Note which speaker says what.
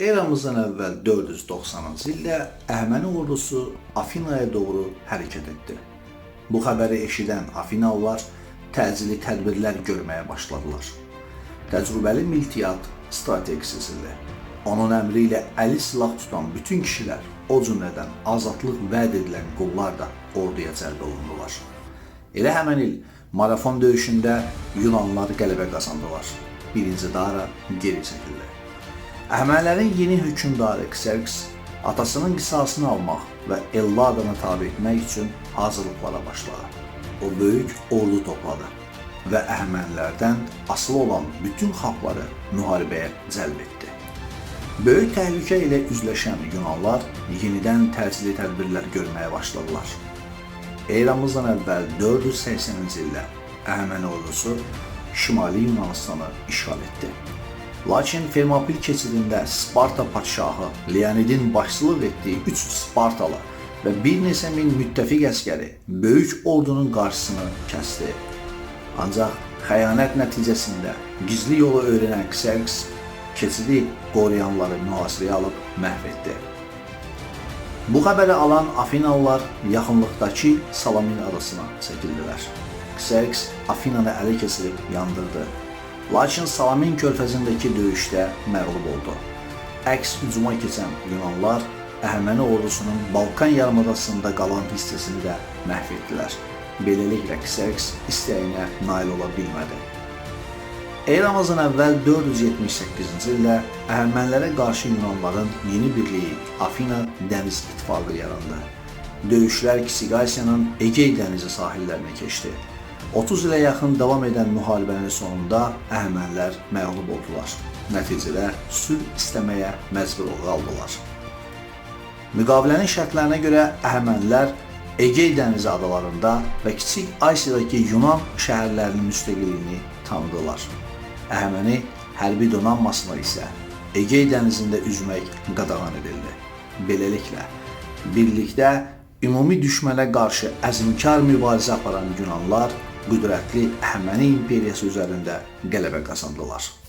Speaker 1: Eramızdan əvvəl 490-cı ildə Əhəməni ordusu Afinaya doğru hərəkət etdi. Bu xəbəri eşidən Afinalılar təcili tədbirlər görməyə başladılar. Təcrübəli Miltiad strateji seçildi. Onun əmri ilə əli silah tutan bütün kişilər, o cümlədən azadlıq vəd edilən qullar da orduya cəlb olundular. Elə həmin il marafon döyüşündə Yunanlılar qələbə qazandılar. Birinci Dara geri çəkildi. Əhəmənilərin yeni hökmdarı Xerxes atasının qisasını almaq və Elladını tabe etmək üçün hazırlıqlara başladı. O böyük ordu topladı və Əhəmənilərdən asılı olan bütün xalqları müharibəyə cəlb etdi. Böyük təhlükə ilə üzləşən Yunanlar yenidən təcili tədbirlər görməyə başladılar. Eramızdan əvvəl 480-ci ildə Əhəməni ordusu Şimali Yunanistanı işğal etdi. Lakin Fermopil keçidində Sparta padşahı Leonidin başçılıq etdiyi 3 Spartalı və bir neçə min müttəfiq əskəri böyük ordunun qarşısını kəsdi. Ancaq xəyanət nəticəsində gizli yolu öyrənən Xerxes keçidi qoruyanları mühasirəyə alıb məhv etdi. Bu xəbəri alan Afinalılar yaxınlıqdakı Salamin adasına çəkildilər. Xerxes Afinanı ələ keçirib yandırdı. Lakin Salamin körfəzindəki döyüşdə məğlub oldu. Əks hücuma keçən Yunanlar Əhəməni ordusunun Balkan yarımadasında qalan hissəsini də məhv etdilər. Beləliklə Xerxes istəyinə nail ola bilmədi. Eramızdan əvvəl 478-ci ildə Əhəmənilərə qarşı Yunanların yeni birliyi Afina dəniz ittifaqı yarandı. Döyüşlər Kisigasiyanın Egey dənizi sahillərinə keçdi. 30 ilə yaxın davam edən müharibənin sonunda Əhəmənilər məğlub oldular. Nəticədə sülh istəməyə məcbur qaldılar. Müqavilənin şərtlərinə görə Əhəmənilər Egey dənizi adalarında və Kiçik Asiyadakı Yunan şəhərlərinin müstəqilliyini tanıdılar. Əhəməni hərbi donanmasına isə Egey dənizində üzmək qadağan edildi. Beləliklə, birlikdə ümumi düşmənə qarşı əzmkar mübarizə aparan Yunanlar qüdrətli Əhəməni imperiyası üzərində qələbə qazandılar.